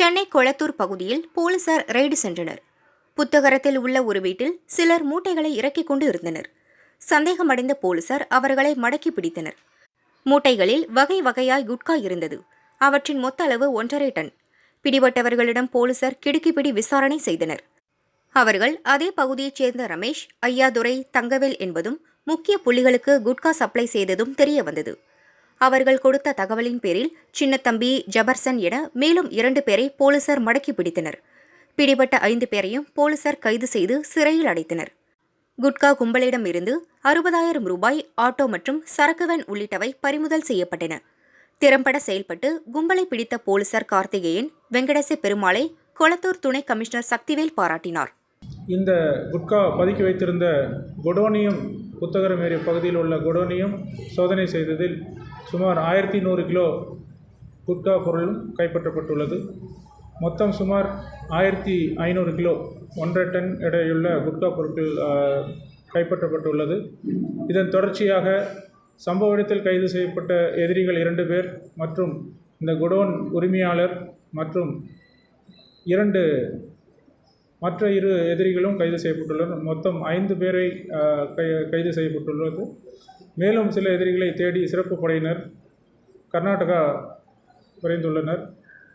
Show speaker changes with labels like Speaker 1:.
Speaker 1: சென்னை கொளத்தூர் பகுதியில் போலீசார் ரெய்டு சென்றனர். புத்தகரத்தில் உள்ள ஒரு வீட்டில் சிலர் மூட்டைகளை இறக்கிக் கொண்டு இருந்தனர். சந்தேகமடைந்த போலீசார் அவர்களை மடக்கி பிடித்தனர். மூட்டைகளில் வகை வகையாய் குட்கா இருந்தது. அவற்றின் மொத்த அளவு ஒன்றரை டன். பிடிபட்டவர்களிடம் போலீசார் கிடுக்கிப்பிடி விசாரணை செய்தனர். அவர்கள் அதே பகுதியைச் சேர்ந்த ரமேஷ் ஐயாதுரை தங்கவேல் என்பதும் முக்கிய புள்ளிகளுக்கு குட்கா சப்ளை செய்ததும் தெரிய வந்தது. அவர்கள் கொடுத்த தகவலின் பேரில் சின்னத்தம்பி ஜபர்சன் என மேலும் இரண்டு பேரை போலீசார் மடக்கி பிடித்தனர். பிடிபட்ட ஐந்து பேரையும் போலீசார் கைது செய்து சிறையில் அடைத்தனர். குட்கா கும்பலிடம் இருந்து அறுபதாயிரம் ரூபாய் ஆட்டோ மற்றும் சரக்கு வேன் உள்ளிட்டவை பறிமுதல் செய்யப்பட்டன. திறம்பட செயல்பட்டு கும்பலை பிடித்த போலீசார் கார்த்திகேயன் வெங்கடேச பெருமாளை கொளத்தூர் துணை கமிஷனர் சக்திவேல் பாராட்டினார்.
Speaker 2: இந்த குட்கா பதுக்கி வைத்திருந்த கொடோனியம் புத்தகரம் பகுதியில் உள்ள கொடோனியம் சோதனை செய்ததில் சுமார் ஆயிரத்தி நூறு கிலோ குட்கா பொருளும் கைப்பற்றப்பட்டுள்ளது. மொத்தம் சுமார் ஆயிரத்தி ஐநூறு கிலோ ஒன்றரை டன் எடையுள்ள குட்கா பொருட்கள் கைப்பற்றப்பட்டுள்ளது. இதன் தொடர்ச்சியாக சம்பவ இடத்தில் கைது செய்யப்பட்ட எதிரிகள் இரண்டு பேர் மற்றும் இந்த குடோன் உரிமையாளர் மற்றும் இரண்டு மற்ற இரு எதிரிகளும் கைது செய்யப்பட்டுள்ளனர். மொத்தம் ஐந்து பேரை கை கைது செய்யப்பட்டுள்ளது. மேலும் சில எதிரிகளை தேடி சிறப்பு படையினர் கர்நாடகா விரைந்துள்ளனர்.